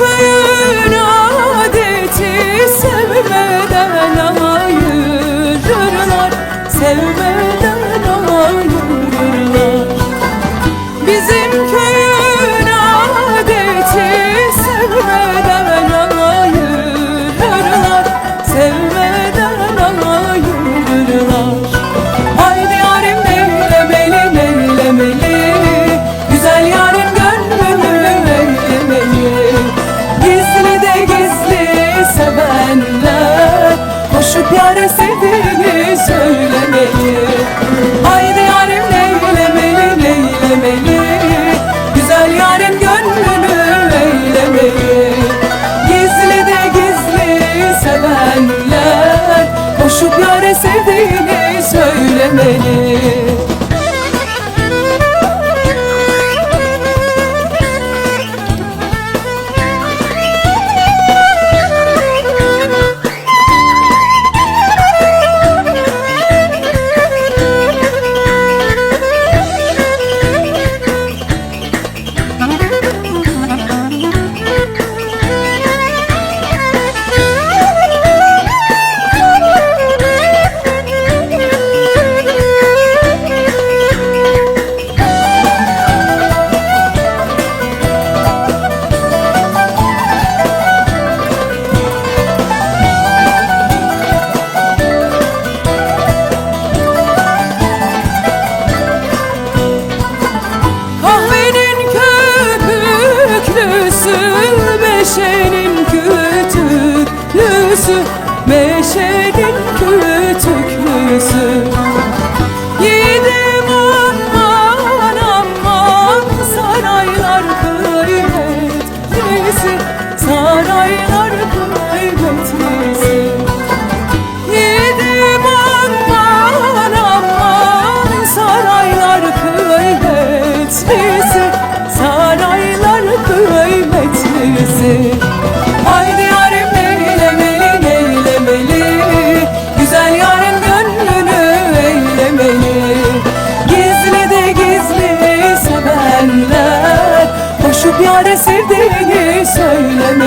köyün adeti sevmeden ayırırlar sevmeden sevdiğini söylemeli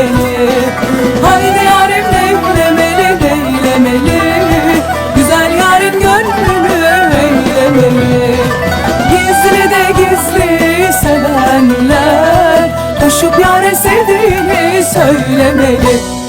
söylemeli Haydi yarim neylemeli neylemeli Güzel yarın gönlünü eylemeli. Gizli de gizli sevenler Koşup yâre sevdiğini söylemeli